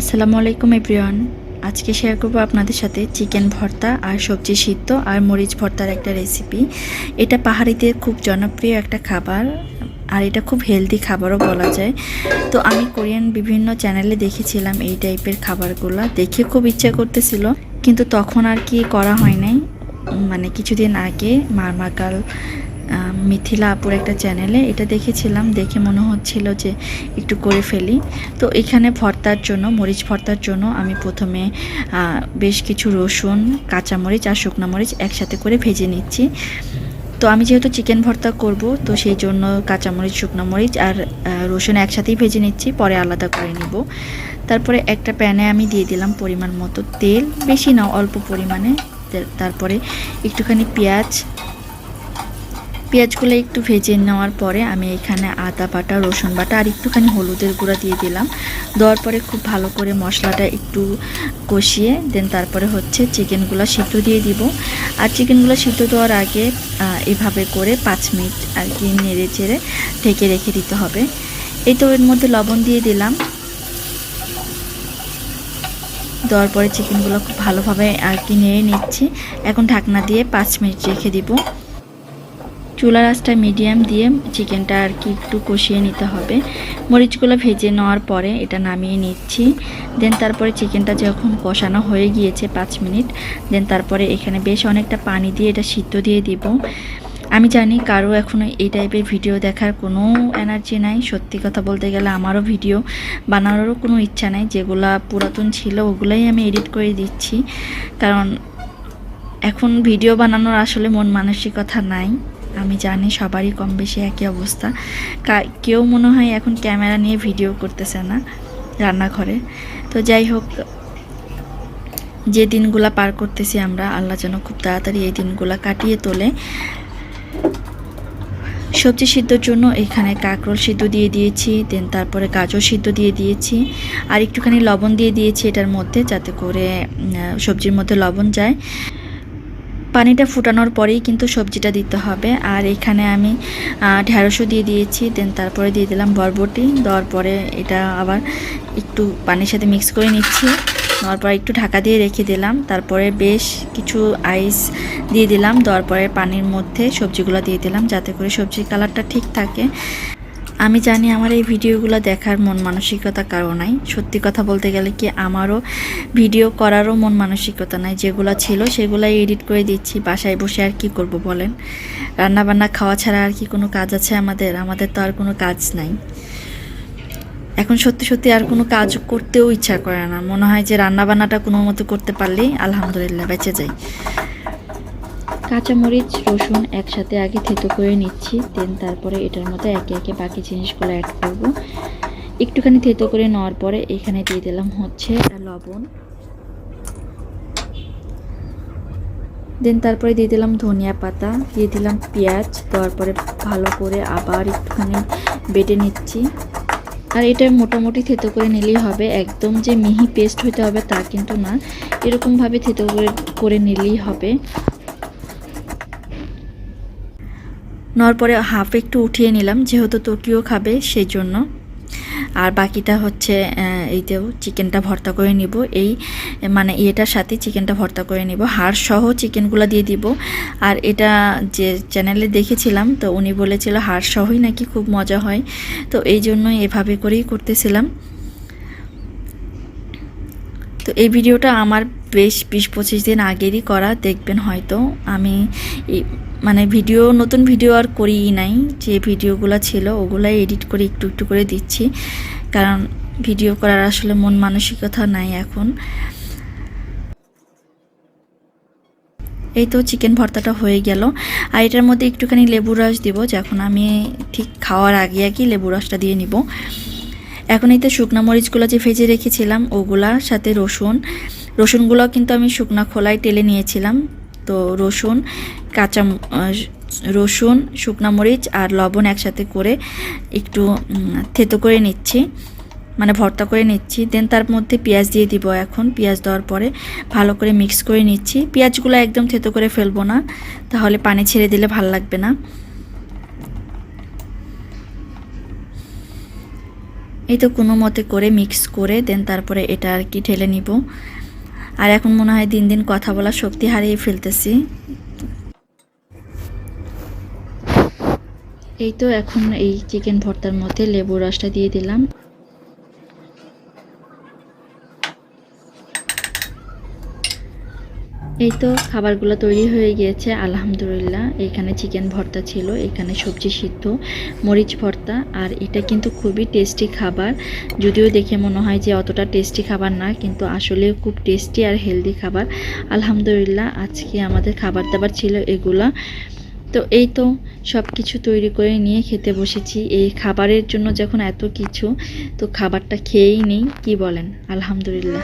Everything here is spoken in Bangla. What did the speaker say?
আসসালামু আলাইকুম, এভরিওয়ান। আজকে শেয়ার করব আপনাদের সাথে চিকেন ভর্তা আর সবজি সিদ্ধ আর মরিচ ভর্তার একটা রেসিপি। এটা পাহাড়িদের খুব জনপ্রিয় একটা খাবার আর এটা খুব হেলদি খাবারও বলা যায়। তো আমি কোরিয়ান বিভিন্ন চ্যানেলে দেখেছিলাম এই টাইপের খাবারগুলো, দেখে খুব ইচ্ছা করতেছিল। কিন্তু তখন আর কি করা হয় নাই। মানে কিছুদিন আগে মারমাকাল মিথিলা আপুর একটা চ্যানেলে এটা দেখেছিলাম, দেখে মনে হচ্ছিল যে একটু করে ফেলি। তো এখানে ভর্তার জন্য, মরিচ ভর্তার জন্য আমি প্রথমে বেশ কিছু রসুন, কাঁচামরিচ আর শুকনো মরিচ একসাথে করে ভেজে নিচ্ছি। তো আমি যেহেতু চিকেন ভর্তা করব, তো সেই জন্য কাঁচামরিচ, শুকনো মরিচ আর রসুন একসাথেই ভেজে নিচ্ছি, পরে আলাদা করে নিব। তারপরে একটা প্যানে আমি দিয়ে দিলাম পরিমাণ মতো তেল, বেশি না, অল্প পরিমাণে। তারপরে একটুখানি পেঁয়াজ পেঁয়াজগুলো একটু ভেজে নেওয়ার পরে আমি এখানে আদা বাটা, রসুন বাটা আর একটুখানি হলুদের গুঁড়া দিয়ে দিলাম। দেওয়ার পরে খুব ভালো করে মশলাটা একটু কষিয়ে দেন তারপরে হচ্ছে চিকেনগুলো সিদ্ধ দিয়ে দিব। আর চিকেনগুলো সিদ্ধ দেওয়ার আগে এভাবে করে পাঁচ মিনিট আর কি নেড়ে চেড়ে ঢেকে রেখে দিতে হবে। এই তো এর মধ্যে লবণ দিয়ে দিলাম। দেওয়ার পরে চিকেনগুলো খুব ভালোভাবে আর কি নেড়ে নিচ্ছি। এখন ঢাকনা দিয়ে পাঁচ মিনিট রেখে দিব। চুলার আঁচটা মিডিয়াম দিয়ে চিকেনটা আর কি একটু কষিয়ে নিতে হবে। মরিচগুলো ভেজে নেওয়ার পরে এটা নামিয়ে নিচ্ছি। দেন তারপরে চিকেনটা যখন কষানো হয়ে গিয়েছে পাঁচ মিনিট দেন তারপরে এখানে বেশ অনেকটা পানি দিয়ে এটা সিদ্ধ দিয়ে দিব। আমি জানি কারও এখনও এই টাইপের ভিডিও দেখার কোনো এনার্জি নাই। সত্যি কথা বলতে গেলে আমারও ভিডিও বানানোরও কোনো ইচ্ছা নাই। যেগুলা পুরাতন ছিল ওগুলাই আমি এডিট করে দিচ্ছি। কারণ এখন ভিডিও বানানোর আসলে মন মানসিকতা নাই। আমি জানি সবারই কম বেশি একই অবস্থা। কেউ মনে হয় এখন ক্যামেরা নিয়ে ভিডিও করতেছে না রান্নাঘরে। তো যাই হোক, যে দিনগুলা পার করতেছি আমরা, আল্লাহ যেন খুব তাড়াতাড়ি এই দিনগুলা কাটিয়ে তোলে। সবজি সিদ্ধর জন্য এখানে কাঁকরোল সিদ্ধ দিয়ে দিয়েছি, দেন তারপরে গাজর সিদ্ধ দিয়ে দিয়েছি, আর একটুখানি লবণ দিয়ে দিয়েছি এটার মধ্যে যাতে করে সবজির মধ্যে লবণ যায়। পানিটা ফুটানোর পরেই কিন্তু সবজিটা দিতে হবে। আর এখানে আমি ঢ্যাঁড়সও দিয়ে দিয়েছি, দেন তারপরে দিয়ে দিলাম বরবটি। দেওয়ার পরে এটা আবার একটু পানির সাথে মিক্স করে নিচ্ছি। দেওয়ার পরে একটু ঢাকা দিয়ে রেখে দিলাম। তারপরে বেশ কিছু আইস দিয়ে দিলাম। দেওয়ার পরে পানির মধ্যে সবজিগুলো দিয়ে দিলাম, যাতে করে সবজির কালারটা ঠিক থাকে। আমি জানি আমার এই ভিডিওগুলো দেখার মন মানসিকতা কারও নাই। সত্যি কথা বলতে গেলে কি আমারও ভিডিও করারও মন মানসিকতা নাই। যেগুলো ছিল সেগুলাই এডিট করে দিচ্ছি, বাসায় বসে আর কি করব বলেন? রান্না বান্না খাওয়া ছাড়া আর কি কোনো কাজ আছে আমাদের? আমাদের তো আর কোনো কাজ নাই। এখন সত্যি সত্যি আর কোনো কাজ করতেও ইচ্ছা করে না। মনে হয় যে রান্না বান্নাটা কোনো মতো করতে পারলেই আলহামদুলিল্লাহ বেঁচে যাই। কাঁচামরিচ, রসুন একসাথে আগে থেতো করে নিচ্ছি, দেন তারপরে এটার মধ্যে একে একে বাকি জিনিসগুলো অ্যাড করব। একটুখানি থেতো করে নেওয়ার পরে এখানে দিয়ে দিলাম হচ্ছে লবণ। দেন তারপরে দিয়ে দিলাম ধনিয়া পাতা, দিয়ে দিলাম পেঁয়াজ, দেওয়ার পরে ভালো করে আবার একটুখানি বেটে নিচ্ছি। আর এটা মোটামুটি থেতো করে নিলেই হবে, একদম যে মিহি পেস্ট হতে হবে তা কিন্তু না, এরকমভাবে থেতো করে করে নিলেই হবে। নেওয়ার পরে হাফ একটু উঠিয়ে নিলাম, যেহেতু তোকিও খাবে সেই জন্য আর বাকিটা হচ্ছে এইতেও চিকেনটা ভর্তা করে নিব। এই মানে এটার সাথে চিকেনটা ভর্তা করে নিব। হাড় সহ চিকেনগুলো দিয়ে দিব। আর এটা যে চ্যানেলে দেখেছিলাম, তো উনি বলেছিল হাড় সহই নাকি খুব মজা হয়। তো এই জন্যই এভাবে করেই করতেছিলাম। তো এই ভিডিওটা আমার বেশ বিশ পঁচিশ দিন আগেরই করা, দেখবেন হয়তো। আমি মানে ভিডিও, নতুন ভিডিও আর করিই নাই। যে ভিডিওগুলো ছিল ওগুলাই এডিট করে একটু একটু করে দিচ্ছি। কারণ ভিডিও করার আসলে মন মানসিকতা নাই এখন। এই তো চিকেন ভর্তাটা হয়ে গেল। আর এটার মধ্যে একটুখানি লেবু রস দিব, যখন আমি ঠিক খাওয়ার আগে আগে লেবু রসটা দিয়ে নিব। এখন এই তো শুকনো মরিচগুলো যে ভেজে রেখেছিলাম, ওগুলার সাথে রসুন রসুনগুলো কিন্তু আমি শুকনা খোলায় টেলে নিয়েছিলাম। তো রসুন, কাঁচা রসুন, শুকনো মরিচ আর লবণ একসাথে করে একটু থেতো করে নিচ্ছি। মানে ভর্তা করে নিচ্ছি। দেন তার মধ্যে পেঁয়াজ দিয়ে দিব এখন। পেঁয়াজ দেওয়ার পরে ভালো করে মিক্স করে নিচ্ছি। পেঁয়াজগুলো একদম থেতো করে ফেলব না। তাহলে পানি ছেড়ে দিলে ভালো লাগবে না। এই তো কোনো মতে করে মিক্স করে দেন তারপরে এটা আর কি ঢেলে নিব। আর এখন মনে হয় দিন দিন কথা বলার শক্তি হারিয়ে ফেলতেছি। এই তো এখন এই চিকেন ভর্তার মধ্যে লেবু রসটা দিয়ে দিলাম। এই তো খাবারগুলো তৈরি হয়ে গিয়েছে, আলহামদুলিল্লাহ। এখানে চিকেন ভর্তা ছিল, এখানে সবজি সিদ্ধ, মরিচ ভর্তা, আর এটা কিন্তু খুবই টেস্টি খাবার। যদিও দেখে মনে হয় যে অতটা টেস্টি খাবার না, কিন্তু আসলে খুব টেস্টি আর হেলদি খাবার। আলহামদুলিল্লাহ, আজকে আমাদের খাবার দাবার ছিল এগুলা। তো এই তো সব কিছু তৈরি করে নিয়ে খেতে বসেছি। এই খাবারের জন্য যখন এত কিছু, তো খাবারটা খেয়েই নেই, কি বলেন? আলহামদুলিল্লাহ।